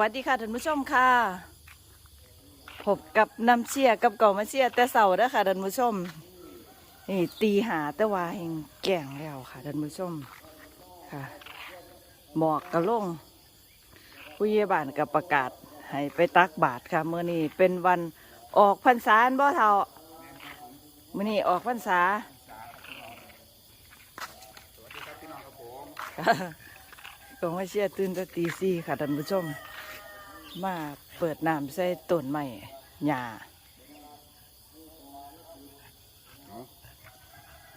วัสดีค่ะท่านผู้ชมค่ะพบกับน้ำเชียกับเก่ามาเชียแต่เสาร์นะค่ะท่านผู้ชมนี่ตีหาแต่ว่าแห่งแก่งแล้วค่ะท่านผู้ชมค่ะหมอกกระลงผู้ใหญ่บ้านกับประกาศให้ไปตักบาตรค่ะเมื่อนี้เป็นวันออกพรรษาบ่เท่ามื่อนี้ออกพรรษากองมาเชียร์ตื่นต่ตีสี่ค่ะท่านผู้ชม มาเปิดน้ำใส่ต้นไม้หญ้าเอา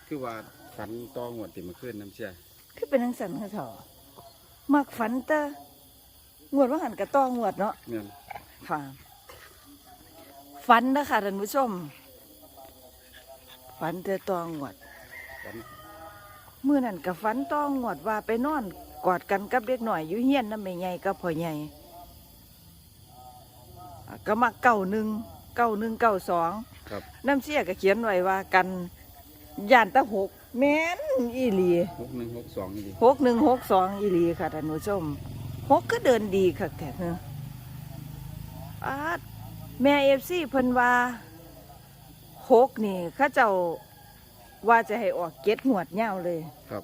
คือว่าฝันตองวดติมาขึ้นน้ำเชียคือเป็นทังสันค่ะเถอะมักฝันแต่งวดว่าหันกระต้องงวดเนาะเมียนค่ะ ฝันนะค่ะท่านผู้ชม ฝันแต่ตองงวด ฝันมื่อนั้นกับฝันต้องงวดว่าไปนอนกอดกันกับเด็กหน่อยอยู่เฮียนน้ำไม่ใหญ่กับพ่อใหญ่อะ ก็มาเก้าหนึ่งเก้าหนึ่งเก้าสองครับน้ำเชี่ยก็เขียนไว้ว่ากันย่านตะหกแม่นอีหลีหกหนึ่งหกสองนี่ดิหกหนึ่งหกสองอีหลีค่ะท่านผู้ชมหกก็เดินดีค่ะแต่เนอะอาดแม่เอฟซีเพิ่นว่าหกนี่เข้าเจ้าว่าจะให้ออกเก็ดหวดเงาวเลยครับ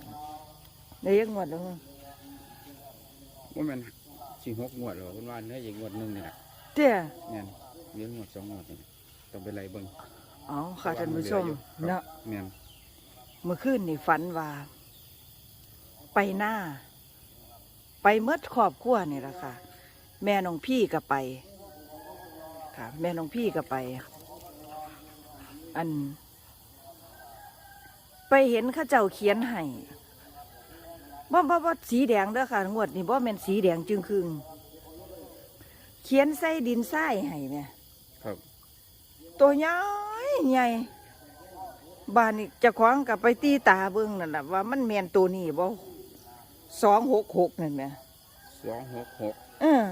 ได้ยังหวดแล้วมั้งว่ามันสิหกงวดหรอคุณว่าเนี่ยอีกงวดหนึ่งนี่แหละ เตี้ยเมียนเลี้ยงงวดสองงวดนี่ต้องไปไล่เบิ่งเอาค่ะท่านผู้ชมเนาะเนาะเมียนเมื่อคืนนี่ฝันว่า ไปหน้า ไปเมื่อครอบครัวนี่แหละค่ะ แม่น้องพี่ก็ไป ค่ะ แม่น้องพี่ก็ไป อัน ไปเห็นเข้าเจ้าเขียนให้บ่บ่บ่สีแดงเด้อค่ะ งวดนี่บ่แม่นสีแดงจึงครึง เขียนใส่ดินทรายให้แม่ครับ ตัวใหญ่ใหญ่บ้านนี่เจะคว้าของกับไปตีตาเบิ้งนั่นแหละว่ามันแมนตัวนี้บ่สองหกหกนั่นแหละสองหกหกเออ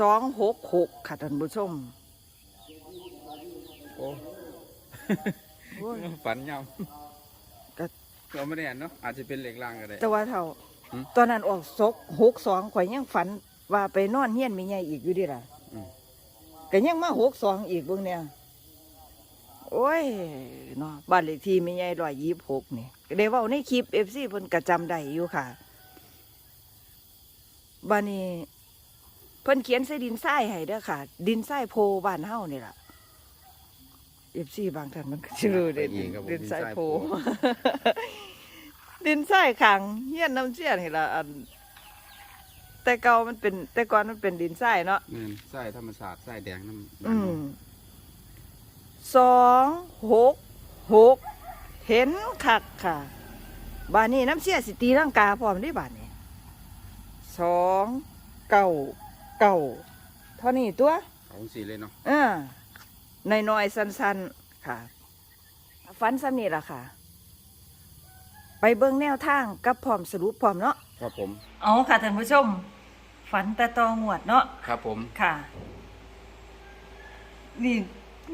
สองหกหกค่ะท่านผู้ชมโอ้โอ้ยฝันยก็ำเราไม่ได้อ่านเนาะอาจจะเป็นเหล็กลางก็ได้ แต่ว่าเท่าหืมตอนนั้นออกซกหกสองข่อยยังฝัน ว่าไปนอนเฮียนมีใหญ่อีกอยู่ดิล่ะอืมก็ยังมาหกสองอีกเบิ่งเนี่ยโอ้ยเนาะบ้านเลขที่มีใหญ่ร้อยยี่สิบหกนี่ก็ได้เว่าในคลิปเอฟซีเพิ่นก็จำได้อยู่ค่ะบ้านนี้เพิ่นเขียนใส่ดินทรายให้เด้อค่ะ ดินทรายโพบ้านเฮานี่ล่ะเอฟซีบางท่านมันก็สิรู้เด้ไปอีกครับผมดินทรายโพดินทรายโพ ดินทรายขังเฮียนน้ำเชี่ยนี่ล่ะอัน แต่เก่ามันเป็น แต่ก่อนมันเป็นดินทรายเนาะเมียนไส้ธรรมศาสตร์ไส้แดงน้ำอืมสองหกหกเห็นคักค่ะ บานนี้น้ำเชี่ยสิตีร่างกาพร้อมได้บานนี้สองเก้าเก้าเท่านี้ตัวเขาสีเลยเนาะ เออในน้อยๆสั้นๆค่ะ ฟันซ้ำนี่ล่ะค่ะ ไปเบิ่งแนวทางกับพร้อมสรุปพร้อมเนาะครับผม เอาค่ะท่านผู้ชม ฝันแต่ตองวดเนาะครับผม ค่ะ นี่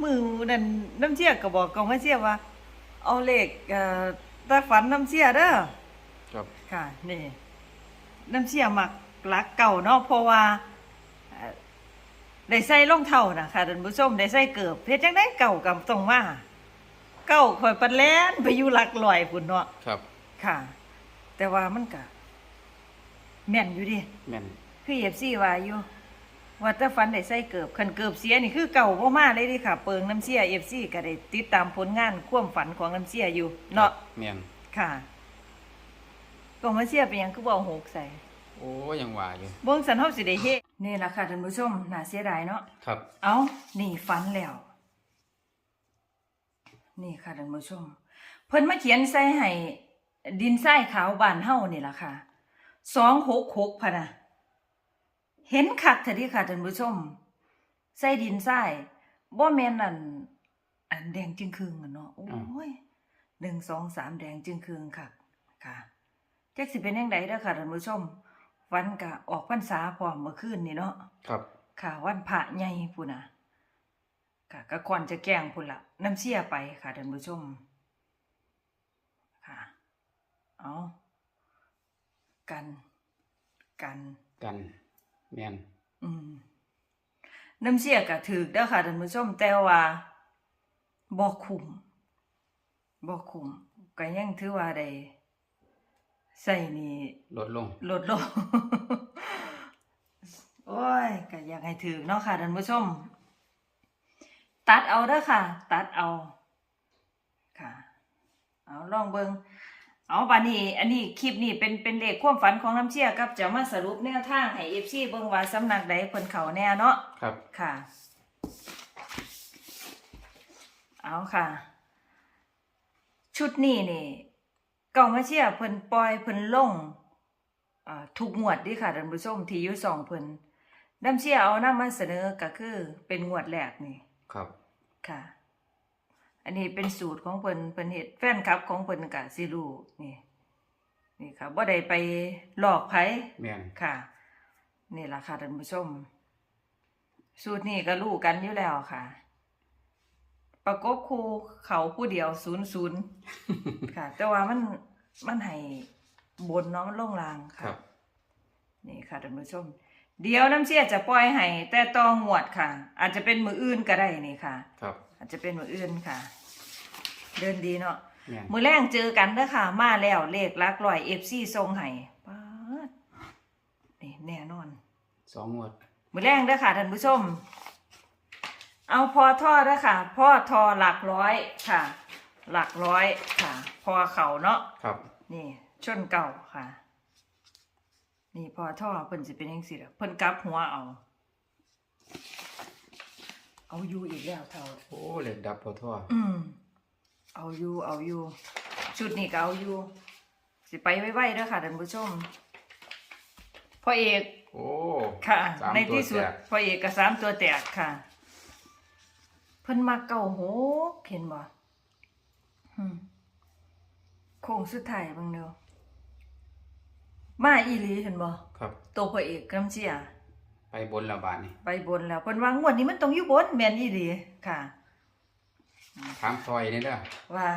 มือนั่นน้ำเชี่ยก็บอกกองมาเชี่ยว่า เอาเลขเอ่อตาฝันน้ำเชี่ยเด้อครับ ค่ะ นี่ น้ำเชี่ยมักลักเก่าเนาะเพราะว่าเอ่อได้ใส่รองเท้านะค่ะท่านผู้ชมได้ใส่เกือบเพชรจังได้เก่ากับตรงว่า เก่าข่อยปันแล่นไปอยู่หลักลอยพุ่นเนาะ ครับ ค่ะ แต่ว่ามันก็แม่นอยู่ดิแม่นคือเอฟซีว่าอยู่ว่าแต่ฟันได้ใส่เกือบคันเกือบเสียนี่คือเก่าบ่มาเลยเดิค่ะ เปิงน้ำเสียเอฟซีก็ได้ติดตามผลงานความฝันของน้ำเสียอยู่เนาะแม่นค่ะก็มาเสียเป็นหยังคือบ่เอาหกใส่โอ้ยังว่าอยู่เบิ่งสันเฮาสิได้เฮ็ดนี่ล่ะค่ะท่านผู้ชมน่าเสียดายเนาะครับ เอานี่ฝันแล้ว นี่ค่ะท่านผู้ชมเพิ่นมาเขียนใส่ให้ ดินทรายขาวบ้านเฮานี่ล่ะค่ะสองหกหกพะนะเห็นคักเถอะที่ค่ะท่านผู้ชม ใส่ดินทรายบ่แม่นอันอันแดงจึงคืงอะเนาะโอ้ยหนึ่งสองสามแดงจึงคืงค่ะค่ะจักสิเป็นยังไงเด้อค่ะท่านผู้ชม วันกะออกพรรษาพร้อมเมื่อคืนนี่เนาะครับ ค่ะวันพระใหญ่พุ่นน่ะค่ะก็ก่อนจะแกล้งพุ่นละน้ำเสียไปค่ะท่านผู้ชมค่ะ เอากัน กัน กันแม่นอืมน้ำเสียก็ถือเด้อค่ะท่านผู้ชมแต่ว่าบ่คุ้มบ่คุ้มก็ยังถือว่าได้ใส่นี่ลดลง ลดลง โอ้ยก็อยากให้ถือเนาะค่ะท่านผู้ชม ตัดเอาเด้อค่ะ ตัดเอา ค่ะ เอาลองเบิง เอาบานี้อันนี้คลิปนี้เป็นเป็นเลขความฝันของน้ำเชี่ยครับจะมาสรุปแนวทางให้ FC เบิ่งว่าสำนักใดเพิ่นเข้าแน่เนาะครับ ค่ะ เอาค่ะ ชุดนี้นี่เก่ามาเชียร์เพิ่นปล่อยเพิ่นลงอ่าทุกงวดเดิค่ะท่านผู้ชมที่อยู่สองเพิ่นน้ำเชียร์เอานำมาเสนอก็คือเป็นงวดแรกนี่ครับ ค่ะ อันนี้เป็นสูตรของเพิ่นเพิ่นเฮ็ดแฟนคลับของเพิ่นก็สิรู้นี่ นี่ค่ะบ่ได้ไปหลอกไผแม่นค่ะ นี่ล่ะค่ะท่านผู้ชม สูตรนี้ก็รู้กันอยู่แล้วค่ะ ประกบคู่เขาผู้เดียวศูนย์ศูนย์ค่ะ แต่ว่ามันมันให้บนเนาะมันลงลางครัค่ะบนี่ค่ะท่านผู้ชม เดี๋ยวน้ำเสียจะปล่อยให้แต่ตองหวดค่ะ อาจจะเป็นมืออื่นก็ได้นี่ค่ะ ครับ อาจจะเป็นมืออื่นค่ะ เดินดีเนาะแม่นมือแรงเจอกันเด้อค่ะ มาแล้วเลขหลักร้อยเอฟซีทรงให้ป๊าดนี่แน่นอน สองงวดมือแรงเด้อค่ะท่านผู้ชม เอาพอท่อเด้อค่ะ พ่อทอหลักร้อยค่ะ หลักร้อยค่ะ พอเข่าเนาะ ครับ นี่ ชนเก่าค่ะ นี่พอท่อเพิ่นสิเป็นยังสิล่ะเพิ่นกลับหัวเอา เอาอยู่อีกแล้วเท่า โอ้เหล็กดับพอทั่วอืม เอาอยู่เอาอยู่ ชุดนี้ก็เอาอยู่ สิไปไวๆเด้อค่ะท่านผู้ชมพ่อเอกโอ้ ค่ะ สามในตัวที่สุดแตก พ่อเอกก็สามตัวแตกค่ะ เพิ่นมาเก่าโหกเห็นบ่อืมโค้งสุดท้ายเบิ่งเด้อมาอีหลีเห็นบ่ครับ ตัวพ่อเอกกำเจียไป บนและบาทนี่ไปบนแล้วเพิ่นว่างวดนี้มันต้องอยู่บนแม่นอีหลีค่ะ ถามซอยนี่เด้อว่า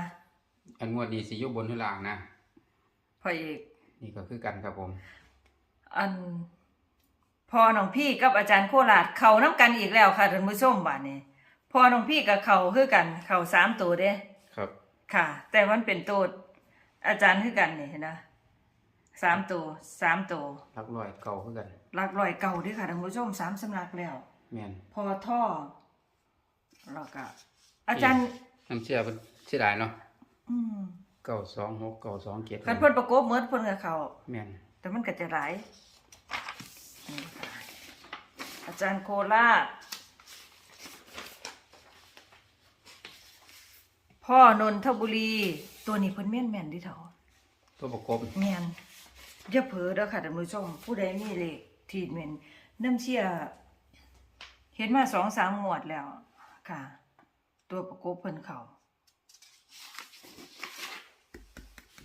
อันงวดนี้สิอยู่บนหรือล่างนะพ่อเอกนี่ก็คือกันครับผม อันพอน้องพี่กับอาจารย์โคราชเขาน้ำกันอีกแล้วค่ะท่านผู้ชมบ้านนี้พอน้องพี่กับเขาคือกัน เขาสามตัวเด้ครับ ค่ะ แต่มันเป็นตัวอาจารย์คือกันนี่เห็นนะสามตัวสามตัวรักร้อยเก่าคือกัน หลักลอยเก่าเด้วยค่ะท่านผู้ชมสามสำนักแล้ว แม่นพอท่อแล้วก็อาจารย์ น้ำเชื่อเพิ่นเสียดายเนาะอืมเก้าสองหกเก้าสองเจ็ดคันเพิ่นประกบเหมือนเพิ่นกับเขา แม่นแต่มันก็จะหลายนี่ค่ะอาจารย์โคราชพ่อนนทบุรี ตัวนี้เพิ่นแม่นแม่นๆดิเถาตัวประกบ แม่นอย่าเผลอเด้อค่ะท่านผู้ชมผู้ใดมีเลข ทีดแม่นน้ำเชี่ยเห็นมาสองสามงวดแล้วค่ะ ตัวประกบเพิ่นเขา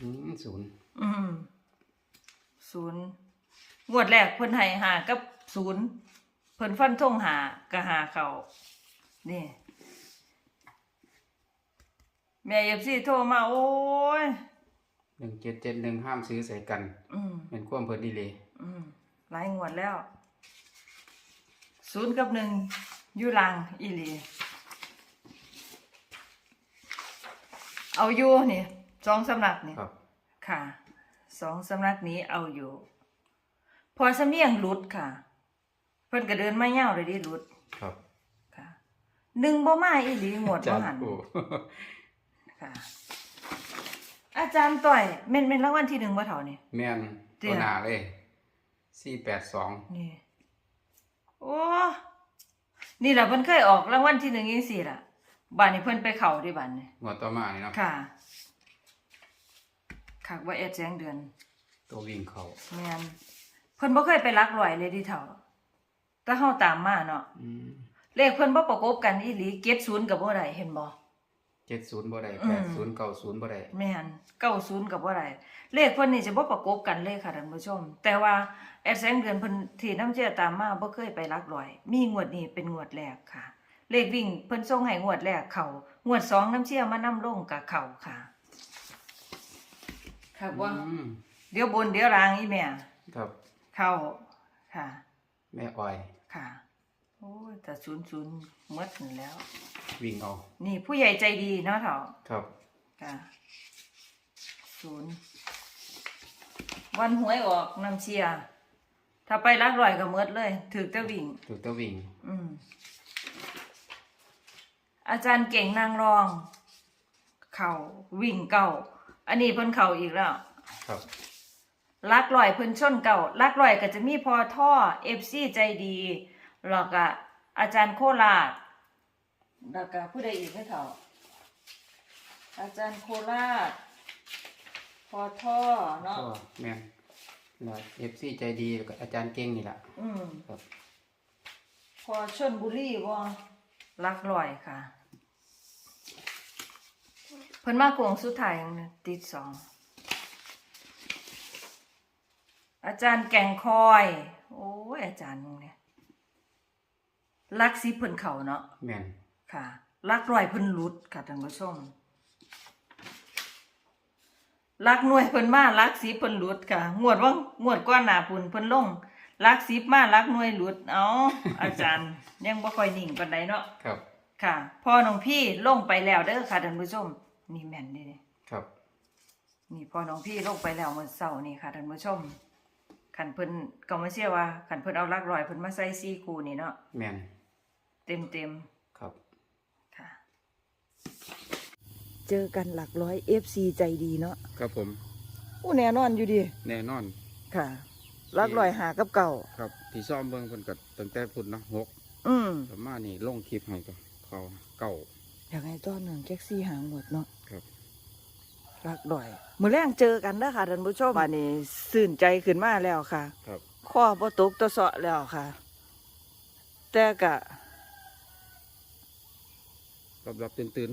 อืมศูนย์อืมศูนย์งวดแรกเพิ่นให้หากับศูนย์เพิ่นฟันทงหาก็หาเขานี่ แม่เอฟซีโทรมา โอ้ยหนึ่งเจ็ดเจ็ดหนึ่งห้ามซื้อใส่กัน อืมเป็นความเพิ่นดีเลยอืม หลายงวดแล้วศูนย์กับหนึ่งอยู่ลางอีหลีเอาอยู่นี่สองสำนักนี่ครับ ค่ะสองสำนักนี้เอาอยู่ พอสำเนียงหลุดค่ะ เพิ่นก็เดินมาเง่าวเลยดิหลุดครับค่ะหนึ่งบ่มาอีหลีหมดจับ่ดหันกูค่ะ อาจารย์ต่อยแม่นแม่นรางวัลที่หนึ่งบ่เท่านี่แม่นเตี้ตัวยหนาเลย สี่แปดสองนี่ โอ้ นี่แหละเพิ่นเคยออกรางวัลที่หนึ่งจังซี่ล่ะบ้านนี้เพิ่นไปเข้าเดิบ้านนี่งวดต่อมานี่เนาะค่ะคักว่าแอดแจ้งเดือน ตัววิ่งเขาแม่นเพิ่นบ่เคยไปรักรอยเลยดิเท่าแต่เฮาตามมาเนาะอืมเลขเพิ่นบ่ประกบกันอีหลีเก็ดศูนย์กับบ่ได้เห็นบ่ เจ็ดศูนย์บ่ได้อืแปมดศูนย์เก้าศูนย์บ่ได้แม่นเก้าศูนย์กับบ่ได้เลขเพิ่นนี่จะบ่ประกบกันเลยค่ะท่านผู้ชม แต่ว่าแอดแสงเดือนเพิ่นที่น้ำเชื่อตามมาบ่เคยไปรักรอย มีงวดนี้เป็นงวดแรกค่ะ เลขวิ่งเพิ่นส่งให้งวดแรกเข้างวดสองน้ำเชื่อมานํลงกับเข้าค่ะค่ะว่าอืมเดี๋ยวบนเดี๋ยวล่างอีแม่ ครับ เข้าค่ะ แม่ออย ค่ะโอ้ยแต่ศูนย์ศูนย์มดนั่นแล้ว วิ่งเอานี่ผู้ใหญ่ใจดีเนาะเถาครับ ค่ะศูนย์วันหวยออกน้ำเชียร์ถ้าไปรักร่อยก็หมดเลยถือแต่วิ่ง ถูกตัววิ่งอืม อาจารย์เก่งนางรอง เข่าวิ่งเก่า อันนี้เพิ่นเข่าอีกแล้ว ครับ ลักลอยเพิ่นชนเก่าลักลอยก็จะมีพอท่อเอฟซีใจดี แล้วก็อาจารย์โคราชแล้วก็ผู้ใดอีกให้เขาอาจารย์โคราชพอท่อเนาะก็แม่นแล้วเอฟซีใจดีแล้วก็อาจารย์เก่งนี่แหละอืมครับพอชนบุรีบ่ลักลอยค่ะ เพิ่นมาโกงสุดท้ายยังเนี่ยติดสองอาจารย์แก่งคอย โอ้ยอาจารย์มึงเนี่ย ลักสิเพิ่นเขาเนาะแม่นค่ะลักร้อยเพิ่นหลุดค่ะท่านผู้ชมลักหน่วยเพิ่นมาลักสิเพิ่นหลุดค่ะงวดว่างวดก้อนหน้าพุ่นเพิ่นลงลักสิบมาลักหน่วยหลุดเอาอาจารย์ ยังบ่ค่อยนิ่งปานใดเนาะครับ ค่ะพ่อน้องพี่ลงไปแล้วเด้อค่ะท่านผู้ชมนี่แม่นเด้ครับนี่พ่อน้องพี่ลงไปแล้วเมื่อเช้านี่ค่ะท่านผู้ชมคันเพิ่นก็มาเชื่อว่าคันเพิ่นเอาลักร้อยเพิ่นมาใส่ซี่คู่นี่เนาะแม่น เต็มเต็มครับๆค่ะ เจอกันหลักร้อย FC ใจดีเนาะครับผมอู้แน่นอนอยู่ดี แน่นอน ค่ะหลักร้อยหากับเก่า ครับที่ซ่อมเบิ่งเพิ่นก็ตั้งแต่พุ่นเนาะหกอืมประมาณนี้ลงคลิปให้ก็เขาเก่าอยากให้ต้อนหนึ่งแจ็คซี่หางหมดเนาะครับหลักร้อยมื้อแรงเจอกันเด้อค่ะท่านผู้ชมบัดนี้สื่นใจขึ้นมาแล้วค่ะ ครับ ข้อบ่ตกตะเสาะแล้วค่ะ แต่กะ รับรับตื่นตื่น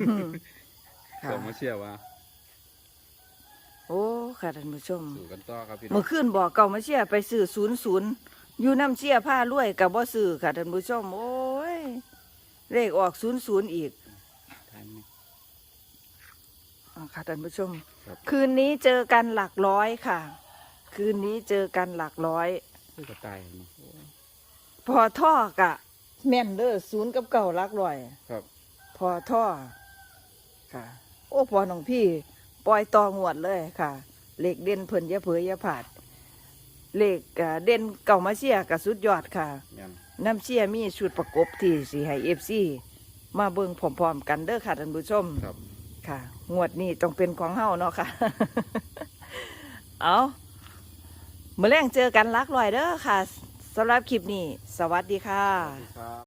อืมๆค่ะ ส่งมาเชื่อว่าโอ้ค่ะท่านผู้ชม สู่กันต่อครับพี่น้อเมื่งอคืนบอกเก่ามาเชียร์ไปซื้อศูนย์ศูนย์อยู่น้ำเชียร์ผ้ารวยกับบ่ซื้อค่ะท่านผู้ชม โอ้ยเลขออกศูนย์ศูนย์อีกทันไหมอ่าค่ะท่านผู้ชม ครับ คืนนี้เจอกันหลักร้อยค่ะ คืนนี้เจอกันหลักร้อยคือกระต่ายเนาะโอ้พอท่อกะ แม่นเด้อศูนย์กับเก่าหลักร้อย ครับพ อท่อค่ะ โอ้พอน้องพี่ปล่อยต่องวดเลยค่ะ เลขเด่นเพิ่นอยาเผยอยาผาด เลขอ่าเด่นเก่ามาเชียร์กับสุดยอดค่ะแม่นน้ำเชียร์มีชุดประกบที่สีให้เอฟซีมาเบิ่งพร้อมๆกันเด้อค่ะท่านผู้ชมครับค่ะ งวดนี้ต้องเป็นของเฮาเนาะค่ะ เอาเมื่อแรงเจอกันลักลอยเด้อค่ะสำหรับคลิปนี้ สวัสดีค่ะครับ